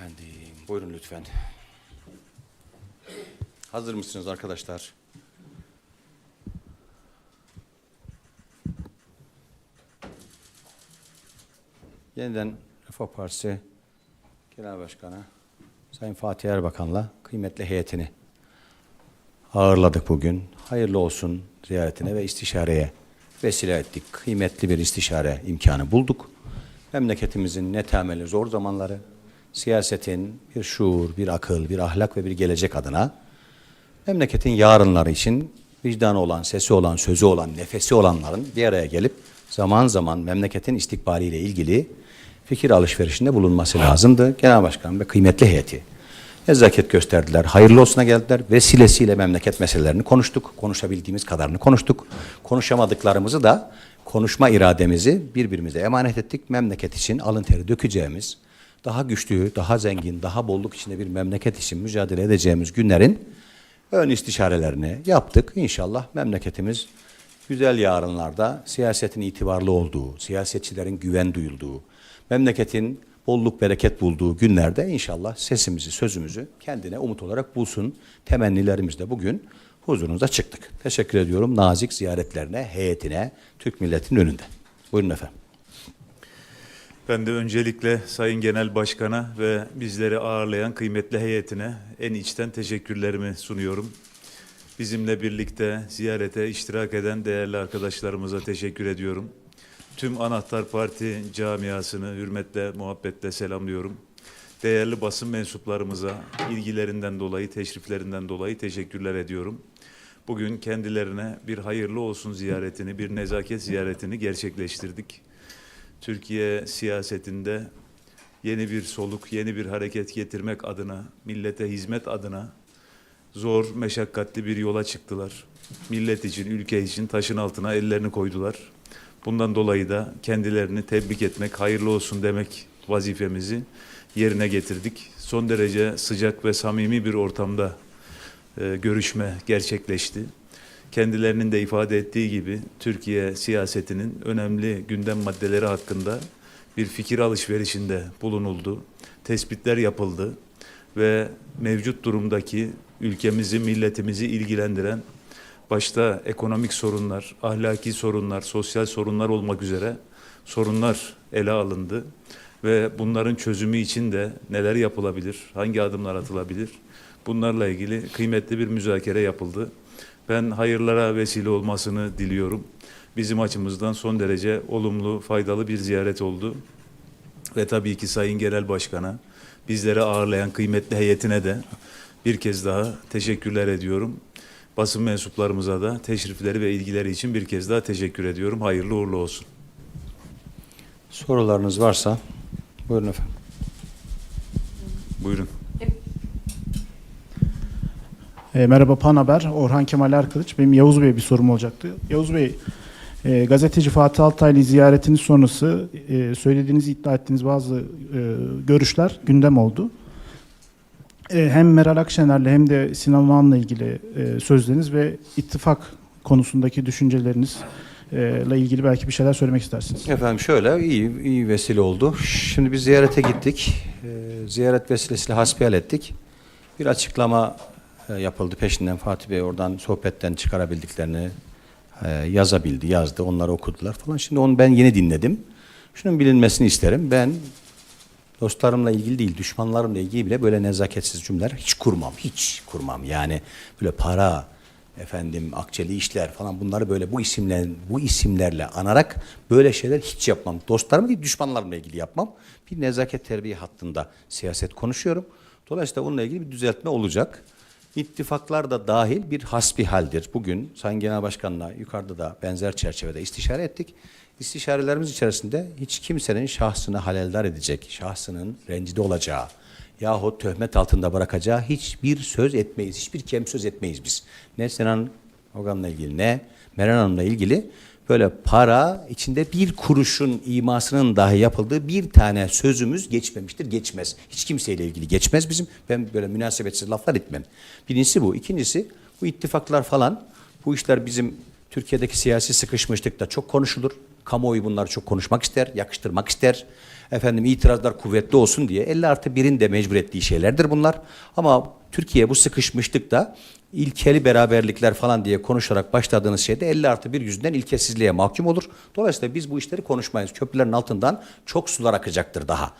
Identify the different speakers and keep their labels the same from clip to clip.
Speaker 1: Efendim, buyurun lütfen. Hazır mısınız arkadaşlar? Yeniden Refah Partisi Genel Başkanı Sayın Fatih Erbakan'la kıymetli heyetini ağırladık bugün. Hayırlı olsun ziyaretine ve istişareye vesile ettik. Kıymetli bir istişare imkanı bulduk. Memleketimizin ne temeli zor zamanları, siyasetin bir şuur, bir akıl, bir ahlak ve bir gelecek adına memleketin yarınları için vicdanı olan, sesi olan, sözü olan, nefesi olanların bir araya gelip zaman zaman memleketin istikbaliyle ilgili fikir alışverişinde bulunması lazımdı. Genel Başkan ve kıymetli heyeti nezaket gösterdiler. Hayırlı olsuna geldiler. Vesilesiyle memleket meselelerini konuştuk. Konuşabildiğimiz kadarını konuştuk. Konuşamadıklarımızı da konuşma irademizi birbirimize emanet ettik. Memleket için alın teri dökeceğimiz, daha güçlü, daha zengin, daha bolluk içinde bir memleket için mücadele edeceğimiz günlerin ön istişarelerini yaptık. İnşallah memleketimiz güzel yarınlarda siyasetin itibarlı olduğu, siyasetçilerin güven duyulduğu, memleketin bolluk bereket bulduğu günlerde inşallah sesimizi, sözümüzü kendine umut olarak bulsun. Temennilerimizle bugün huzurunuza çıktık. Teşekkür ediyorum nazik ziyaretlerine, heyetine, Türk milletinin önünde. Buyurun efendim.
Speaker 2: Ben de öncelikle Sayın Genel Başkan'a ve bizleri ağırlayan kıymetli heyetine en içten teşekkürlerimi sunuyorum. Bizimle birlikte ziyarete iştirak eden değerli arkadaşlarımıza teşekkür ediyorum. Tüm Anahtar Parti camiasını hürmetle, muhabbetle selamlıyorum. Değerli basın mensuplarımıza ilgilerinden dolayı, teşriflerinden dolayı teşekkürler ediyorum. Bugün kendilerine bir hayırlı olsun ziyaretini, bir nezaket ziyaretini gerçekleştirdik. Türkiye siyasetinde yeni bir soluk, yeni bir hareket getirmek adına, millete hizmet adına zor, meşakkatli bir yola çıktılar. Millet için, ülke için taşın altına ellerini koydular. Bundan dolayı da kendilerini tebrik etmek, hayırlı olsun demek vazifemizi yerine getirdik. Son derece sıcak ve samimi bir ortamda e, görüşme gerçekleşti. Kendilerinin de ifade ettiği gibi Türkiye siyasetinin önemli gündem maddeleri hakkında bir fikir alışverişinde bulunuldu. Tespitler yapıldı ve mevcut durumdaki ülkemizi, milletimizi ilgilendiren başta ekonomik sorunlar, ahlaki sorunlar, sosyal sorunlar olmak üzere sorunlar ele alındı ve bunların çözümü için de neler yapılabilir, hangi adımlar atılabilir bunlarla ilgili kıymetli bir müzakere yapıldı. Ben hayırlara vesile olmasını diliyorum. Bizim açımızdan son derece olumlu, faydalı bir ziyaret oldu. Ve tabii ki Sayın Genel Başkan'a, bizleri ağırlayan kıymetli heyetine de bir kez daha teşekkürler ediyorum. Basın mensuplarımıza da teşrifleri ve ilgileri için bir kez daha teşekkür ediyorum. Hayırlı uğurlu olsun.
Speaker 1: Sorularınız varsa buyurun efendim.
Speaker 2: Buyurun.
Speaker 3: E, merhaba Pan Haber, Orhan Kemal Erkılıç. Benim Yavuz Bey'e bir sorum olacaktı. Yavuz Bey, e, gazeteci Fatih Altaylı ziyaretiniz sonrası e, söylediğiniz, iddia ettiğiniz bazı e, görüşler gündem oldu. E, hem Meral Akşener'le hem de Sinan Oğan'la ilgili e, sözleriniz ve ittifak konusundaki düşünceleriniz e, ile ilgili belki bir şeyler söylemek istersiniz.
Speaker 1: Efendim şöyle iyi, iyi vesile oldu. Şimdi biz ziyarete gittik. Ee, ziyaret vesilesiyle hasbihal ettik. Bir açıklama e, yapıldı peşinden. Fatih Bey oradan sohbetten çıkarabildiklerini e, yazabildi, yazdı. Onları okudular falan. Şimdi onu ben yeni dinledim. Şunun bilinmesini isterim. Ben dostlarımla ilgili değil, düşmanlarımla ilgili bile böyle nezaketsiz cümleler hiç kurmam. Hiç kurmam. Yani böyle para, efendim akçeli işler falan bunları böyle bu isimler bu isimlerle anarak böyle şeyler hiç yapmam. Dostlarımla değil düşmanlarımla ilgili yapmam. Bir nezaket terbiye hattında siyaset konuşuyorum. Dolayısıyla bununla ilgili bir düzeltme olacak. İttifaklar da dahil bir hasbihaldir. Bugün Sayın Genel Başkan'la yukarıda da benzer çerçevede istişare ettik. İstişarelerimiz içerisinde hiç kimsenin şahsını haleldar edecek, şahsının rencide olacağı, yahut töhmet altında bırakacağı hiçbir söz etmeyiz. Hiçbir kem söz etmeyiz biz. Ne Sinan Ogan'la ilgili ne Meral Hanım'la ilgili böyle para içinde bir kuruşun imasının dahi yapıldığı bir tane sözümüz geçmemiştir. Geçmez. Hiç kimseyle ilgili geçmez bizim. Ben böyle münasebetsiz laflar etmem. Birincisi bu. İkincisi bu ittifaklar falan bu işler bizim Türkiye'deki siyasi sıkışmışlıkta çok konuşulur. Kamuoyu bunları çok konuşmak ister, yakıştırmak ister. Efendim itirazlar kuvvetli olsun diye 50 artı 1'in de mecbur ettiği şeylerdir bunlar. Ama Türkiye bu sıkışmışlıkta ilkeli beraberlikler falan diye konuşarak başladığınız şeyde 50 artı 1 yüzünden ilkesizliğe mahkum olur. Dolayısıyla biz bu işleri konuşmayız. Köprülerin altından çok sular akacaktır daha.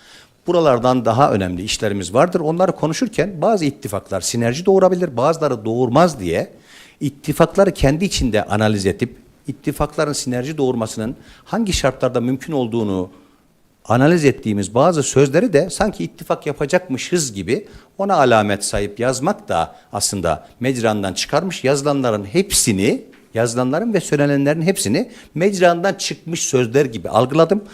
Speaker 1: Buralardan daha önemli işlerimiz vardır. Onları konuşurken bazı ittifaklar sinerji doğurabilir, bazıları doğurmaz diye ittifakları kendi içinde analiz edip ittifakların sinerji doğurmasının hangi şartlarda mümkün olduğunu analiz ettiğimiz bazı sözleri de sanki ittifak yapacakmışız gibi ona alamet sayıp yazmak da aslında mecrandan çıkarmış yazılanların hepsini yazılanların ve söylenenlerin hepsini mecrandan çıkmış sözler gibi algıladım.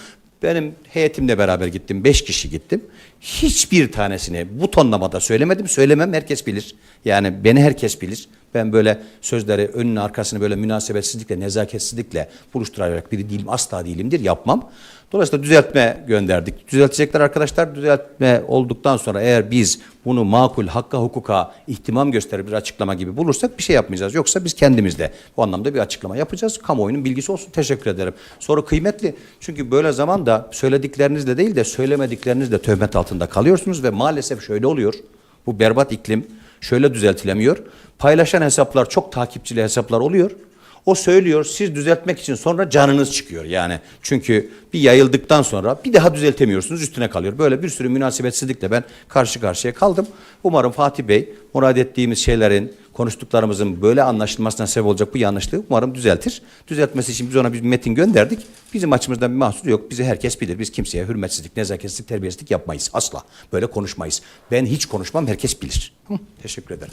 Speaker 1: Benim heyetimle beraber gittim. Beş kişi gittim. Hiçbir tanesini bu tonlamada söylemedim. Söylemem herkes bilir. Yani beni herkes bilir. Ben böyle sözleri önünü arkasını böyle münasebetsizlikle, nezaketsizlikle buluşturarak biri değilim. Asla değilimdir. Yapmam. Dolayısıyla düzeltme gönderdik. Düzeltecekler arkadaşlar. Düzeltme olduktan sonra eğer biz bunu makul, hakka, hukuka ihtimam gösterir bir açıklama gibi bulursak bir şey yapmayacağız. Yoksa biz kendimiz de bu anlamda bir açıklama yapacağız. Kamuoyunun bilgisi olsun. Teşekkür ederim. Sonra kıymetli. Çünkü böyle zamanda söylediklerinizle değil de söylemediklerinizle töhmet altında kalıyorsunuz ve maalesef şöyle oluyor. Bu berbat iklim şöyle düzeltilemiyor. Paylaşan hesaplar çok takipçili hesaplar oluyor. O söylüyor siz düzeltmek için sonra canınız çıkıyor yani. Çünkü bir yayıldıktan sonra bir daha düzeltemiyorsunuz üstüne kalıyor. Böyle bir sürü münasebetsizlikle ben karşı karşıya kaldım. Umarım Fatih Bey murad ettiğimiz şeylerin konuştuklarımızın böyle anlaşılmasına sebep olacak bu yanlışlığı umarım düzeltir. Düzeltmesi için biz ona bir metin gönderdik. Bizim açımızdan bir mahsur yok. Bizi herkes bilir. Biz kimseye hürmetsizlik, nezaketsizlik, terbiyesizlik yapmayız. Asla. Böyle konuşmayız. Ben hiç konuşmam. Herkes bilir. Hı, teşekkür ederim.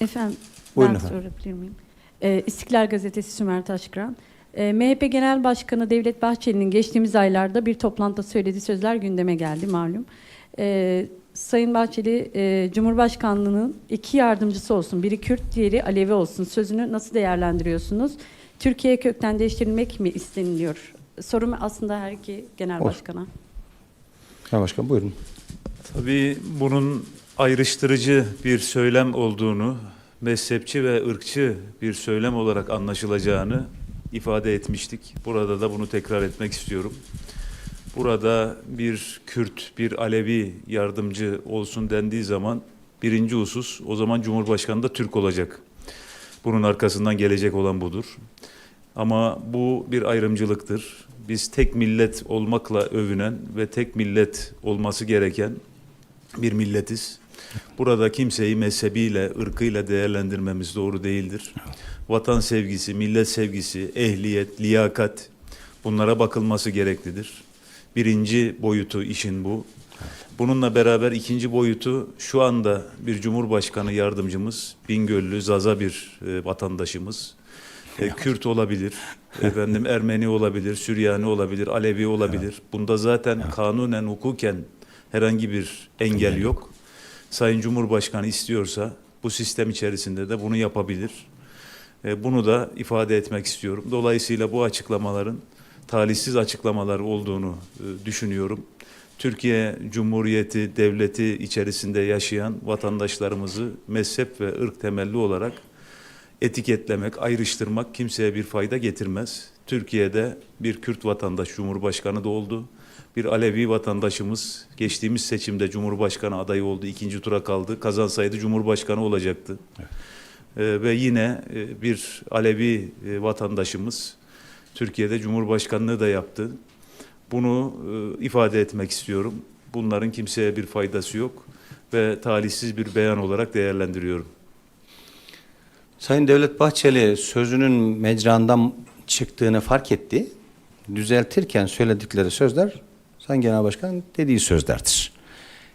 Speaker 4: Efendim,
Speaker 1: Buyurun
Speaker 4: ben
Speaker 1: efendim.
Speaker 4: sorabilir miyim? Ee, İstiklal Gazetesi Sümer Taşkıran. Ee, MHP Genel Başkanı Devlet Bahçeli'nin geçtiğimiz aylarda bir toplantıda söylediği sözler gündeme geldi malum. Ee, Sayın Bahçeli, e, Cumhurbaşkanlığının iki yardımcısı olsun, biri Kürt, diğeri Alevi olsun sözünü nasıl değerlendiriyorsunuz? Türkiye kökten değiştirilmek mi isteniliyor? Sorum aslında her iki genel
Speaker 1: Olur.
Speaker 4: başkana.
Speaker 1: Sayın Başkan buyurun.
Speaker 2: Tabii bunun ayrıştırıcı bir söylem olduğunu, mezhepçi ve ırkçı bir söylem olarak anlaşılacağını ifade etmiştik. Burada da bunu tekrar etmek istiyorum. Burada bir Kürt, bir Alevi yardımcı olsun dendiği zaman birinci husus o zaman Cumhurbaşkanı da Türk olacak. Bunun arkasından gelecek olan budur. Ama bu bir ayrımcılıktır. Biz tek millet olmakla övünen ve tek millet olması gereken bir milletiz. Burada kimseyi mezhebiyle, ırkıyla değerlendirmemiz doğru değildir. Vatan sevgisi, millet sevgisi, ehliyet, liyakat bunlara bakılması gereklidir. Birinci boyutu işin bu. Bununla beraber ikinci boyutu şu anda bir Cumhurbaşkanı yardımcımız, Bingöllü, Zaza bir e, vatandaşımız. E, Kürt olabilir, efendim Ermeni olabilir, Süryani olabilir, Alevi olabilir. Bunda zaten kanunen, hukuken herhangi bir engel yok. Sayın Cumhurbaşkanı istiyorsa bu sistem içerisinde de bunu yapabilir. E, bunu da ifade etmek istiyorum. Dolayısıyla bu açıklamaların talihsiz açıklamalar olduğunu e, düşünüyorum. Türkiye Cumhuriyeti devleti içerisinde yaşayan vatandaşlarımızı mezhep ve ırk temelli olarak etiketlemek, ayrıştırmak kimseye bir fayda getirmez. Türkiye'de bir Kürt vatandaş Cumhurbaşkanı da oldu. Bir Alevi vatandaşımız geçtiğimiz seçimde Cumhurbaşkanı adayı oldu. ikinci tura kaldı. Kazansaydı Cumhurbaşkanı olacaktı. Ee, ve yine e, bir Alevi e, vatandaşımız Türkiye'de Cumhurbaşkanlığı da yaptı. Bunu e, ifade etmek istiyorum. Bunların kimseye bir faydası yok ve talihsiz bir beyan olarak değerlendiriyorum.
Speaker 1: Sayın Devlet Bahçeli sözünün mecrandan çıktığını fark etti. Düzeltirken söyledikleri sözler Sayın Genel Başkan dediği sözlerdir.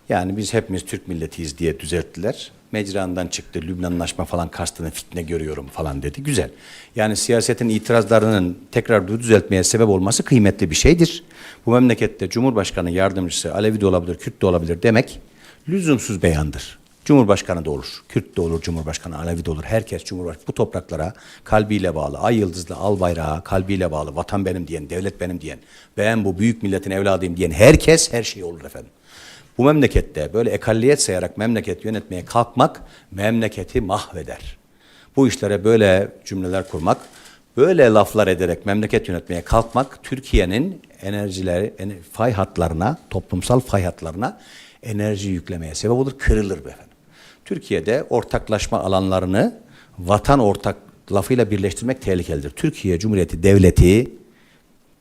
Speaker 1: Yani biz hepimiz Türk milletiyiz diye düzelttiler. Mecrandan çıktı, Lübnanlaşma falan kastını fitne görüyorum falan dedi. Güzel. Yani siyasetin itirazlarının tekrar düzeltmeye sebep olması kıymetli bir şeydir. Bu memlekette Cumhurbaşkanı yardımcısı Alevi de olabilir, Kürt de olabilir demek lüzumsuz beyandır. Cumhurbaşkanı da olur, Kürt de olur, Cumhurbaşkanı Alevi de olur. Herkes Cumhurbaşkanı bu topraklara kalbiyle bağlı, ay yıldızlı al bayrağı kalbiyle bağlı, vatan benim diyen, devlet benim diyen, ben bu büyük milletin evladıyım diyen herkes her şey olur efendim. Bu memlekette böyle ekalliyet sayarak memleket yönetmeye kalkmak memleketi mahveder. Bu işlere böyle cümleler kurmak Böyle laflar ederek memleket yönetmeye kalkmak Türkiye'nin enerjileri, ene- fay hatlarına, toplumsal fay hatlarına enerji yüklemeye sebep olur, kırılır efendim. Türkiye'de ortaklaşma alanlarını vatan ortak lafıyla birleştirmek tehlikelidir. Türkiye Cumhuriyeti Devleti,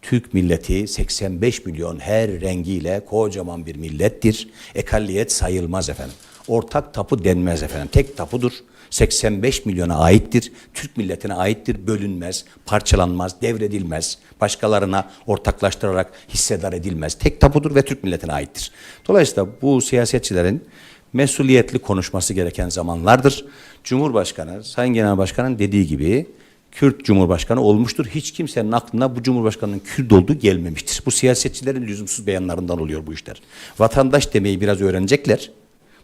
Speaker 1: Türk milleti 85 milyon her rengiyle kocaman bir millettir. Ekalliyet sayılmaz efendim. Ortak tapu denmez efendim. Tek tapudur. 85 milyona aittir. Türk milletine aittir. Bölünmez, parçalanmaz, devredilmez. Başkalarına ortaklaştırarak hissedar edilmez. Tek tapudur ve Türk milletine aittir. Dolayısıyla bu siyasetçilerin mesuliyetli konuşması gereken zamanlardır. Cumhurbaşkanı, Sayın Genel Başkan'ın dediği gibi Kürt Cumhurbaşkanı olmuştur. Hiç kimsenin aklına bu Cumhurbaşkanının Kürt olduğu gelmemiştir. Bu siyasetçilerin lüzumsuz beyanlarından oluyor bu işler. Vatandaş demeyi biraz öğrenecekler.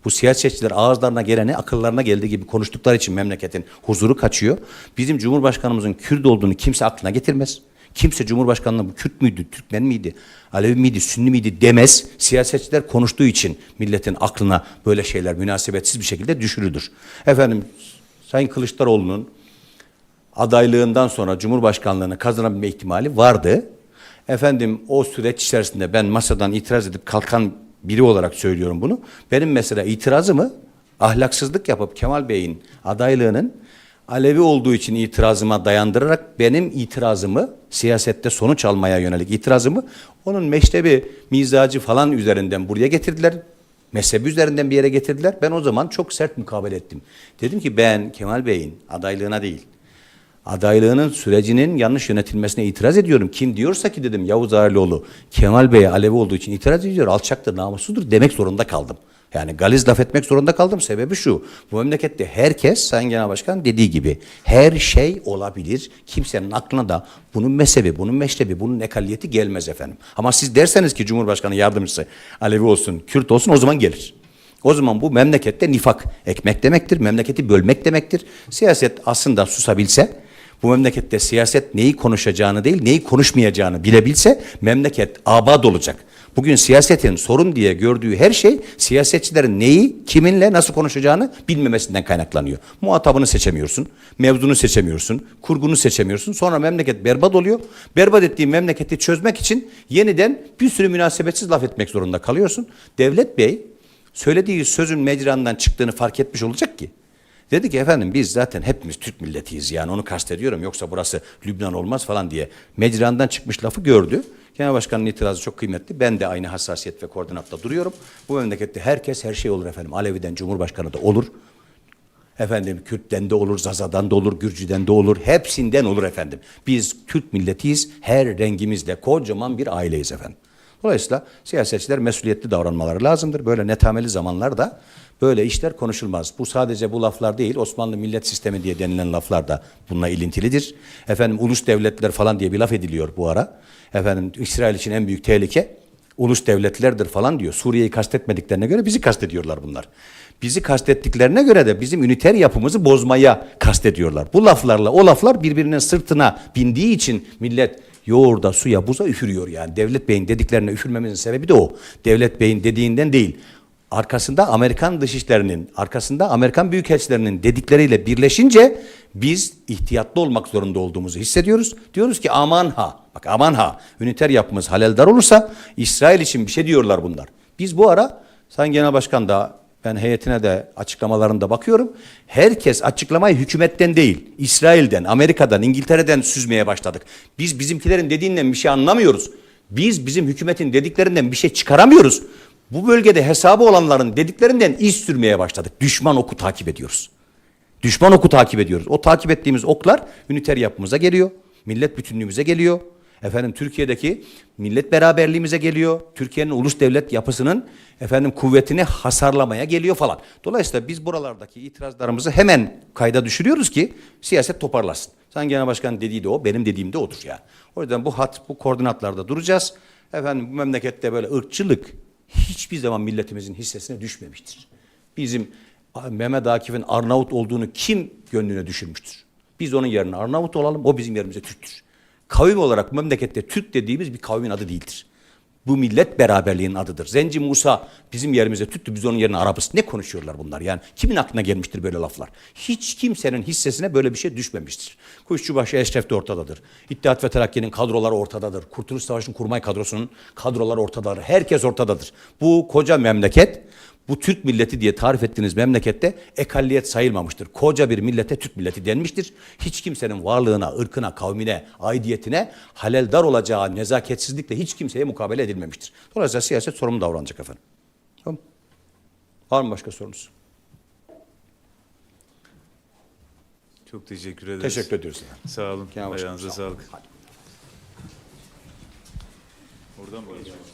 Speaker 1: Bu siyasetçiler ağızlarına geleni akıllarına geldiği gibi konuştukları için memleketin huzuru kaçıyor. Bizim Cumhurbaşkanımızın Kürt olduğunu kimse aklına getirmez. Kimse Cumhurbaşkanı'na bu Kürt müydü, Türkmen miydi, Alevi miydi, Sünni miydi demez. Siyasetçiler konuştuğu için milletin aklına böyle şeyler münasebetsiz bir şekilde düşürülür. Efendim Sayın Kılıçdaroğlu'nun adaylığından sonra Cumhurbaşkanlığını kazanabilme ihtimali vardı. Efendim o süreç içerisinde ben masadan itiraz edip kalkan biri olarak söylüyorum bunu. Benim mesela itirazımı ahlaksızlık yapıp Kemal Bey'in adaylığının Alevi olduğu için itirazıma dayandırarak benim itirazımı siyasette sonuç almaya yönelik itirazımı onun meştebi mizacı falan üzerinden buraya getirdiler. Mezhebi üzerinden bir yere getirdiler. Ben o zaman çok sert mukabele ettim. Dedim ki ben Kemal Bey'in adaylığına değil adaylığının sürecinin yanlış yönetilmesine itiraz ediyorum. Kim diyorsa ki dedim Yavuz Ağırlıoğlu Kemal Bey'e Alevi olduğu için itiraz ediyor. Alçaktır, namussuzdur demek zorunda kaldım. Yani galiz laf etmek zorunda kaldım. Sebebi şu. Bu memlekette herkes Sayın Genel Başkan dediği gibi her şey olabilir. Kimsenin aklına da bunun mezhebi, bunun meşrebi, bunun ekaliyeti gelmez efendim. Ama siz derseniz ki Cumhurbaşkanı yardımcısı Alevi olsun, Kürt olsun o zaman gelir. O zaman bu memlekette nifak ekmek demektir, memleketi bölmek demektir. Siyaset aslında susabilse, bu memlekette siyaset neyi konuşacağını değil, neyi konuşmayacağını bilebilse memleket abad olacak. Bugün siyasetin sorun diye gördüğü her şey siyasetçilerin neyi, kiminle nasıl konuşacağını bilmemesinden kaynaklanıyor. Muhatabını seçemiyorsun, mevzunu seçemiyorsun, kurgunu seçemiyorsun. Sonra memleket berbat oluyor. Berbat ettiğin memleketi çözmek için yeniden bir sürü münasebetsiz laf etmek zorunda kalıyorsun. Devlet Bey söylediği sözün mecrandan çıktığını fark etmiş olacak ki. Dedi ki efendim biz zaten hepimiz Türk milletiyiz yani onu kastediyorum yoksa burası Lübnan olmaz falan diye. Mecrandan çıkmış lafı gördü. Genel Başkan'ın itirazı çok kıymetli. Ben de aynı hassasiyet ve koordinatta duruyorum. Bu memlekette herkes her şey olur efendim. Alevi'den Cumhurbaşkanı da olur. Efendim Kürt'ten de olur, Zaza'dan da olur, Gürcü'den de olur. Hepsinden olur efendim. Biz Türk milletiyiz. Her rengimizle kocaman bir aileyiz efendim. Dolayısıyla siyasetçiler mesuliyetli davranmaları lazımdır. Böyle netameli zamanlarda böyle işler konuşulmaz. Bu sadece bu laflar değil. Osmanlı millet sistemi diye denilen laflar da bununla ilintilidir. Efendim ulus devletler falan diye bir laf ediliyor bu ara. Efendim İsrail için en büyük tehlike ulus devletlerdir falan diyor. Suriye'yi kastetmediklerine göre bizi kastediyorlar bunlar. Bizi kastettiklerine göre de bizim üniter yapımızı bozmaya kastediyorlar. Bu laflarla o laflar birbirinin sırtına bindiği için millet yoğurda, suya, buza üfürüyor yani. Devlet Bey'in dediklerine üfürmemizin sebebi de o. Devlet Bey'in dediğinden değil. Arkasında Amerikan dışişlerinin, arkasında Amerikan büyükelçilerinin dedikleriyle birleşince biz ihtiyatlı olmak zorunda olduğumuzu hissediyoruz. Diyoruz ki aman ha, bak aman ha, üniter yapımız haleldar olursa İsrail için bir şey diyorlar bunlar. Biz bu ara Sayın Genel Başkan da ben heyetine de açıklamalarında bakıyorum. Herkes açıklamayı hükümetten değil, İsrail'den, Amerika'dan, İngiltere'den süzmeye başladık. Biz bizimkilerin dediğinden bir şey anlamıyoruz. Biz bizim hükümetin dediklerinden bir şey çıkaramıyoruz. Bu bölgede hesabı olanların dediklerinden iz sürmeye başladık. Düşman oku takip ediyoruz. Düşman oku takip ediyoruz. O takip ettiğimiz oklar üniter yapımıza geliyor. Millet bütünlüğümüze geliyor. Efendim Türkiye'deki millet beraberliğimize geliyor. Türkiye'nin ulus devlet yapısının efendim kuvvetini hasarlamaya geliyor falan. Dolayısıyla biz buralardaki itirazlarımızı hemen kayda düşürüyoruz ki siyaset toparlasın. Sayın Genel Başkan dediği de o, benim dediğim de odur yani. O yüzden bu hat, bu koordinatlarda duracağız. Efendim bu memlekette böyle ırkçılık hiçbir zaman milletimizin hissesine düşmemiştir. Bizim Mehmet Akif'in Arnavut olduğunu kim gönlüne düşürmüştür? Biz onun yerine Arnavut olalım, o bizim yerimize Türktür. Kavim olarak memlekette Türk dediğimiz bir kavmin adı değildir. Bu millet beraberliğinin adıdır. Zenci Musa bizim yerimize tuttu biz onun yerine Arapız. Ne konuşuyorlar bunlar yani? Kimin aklına gelmiştir böyle laflar? Hiç kimsenin hissesine böyle bir şey düşmemiştir. Kuşçubaşı Eşref de ortadadır. İttihat ve Terakki'nin kadroları ortadadır. Kurtuluş Savaşı'nın kurmay kadrosunun kadroları ortadadır. Herkes ortadadır. Bu koca memleket bu Türk milleti diye tarif ettiğiniz memlekette ekalliyet sayılmamıştır. Koca bir millete Türk milleti denmiştir. Hiç kimsenin varlığına, ırkına, kavmine, aidiyetine haleldar olacağı nezaketsizlikle hiç kimseye mukabele edilmemiştir. Dolayısıyla siyaset sorumlu davranacak efendim. Tamam. Var mı başka sorunuz?
Speaker 2: Çok teşekkür ederiz.
Speaker 1: Teşekkür ediyoruz efendim.
Speaker 2: Sağ olun.
Speaker 1: Başkanım,
Speaker 2: Ayağınıza
Speaker 1: sağ olun.
Speaker 2: sağlık. Oradan mı geçiyoruz?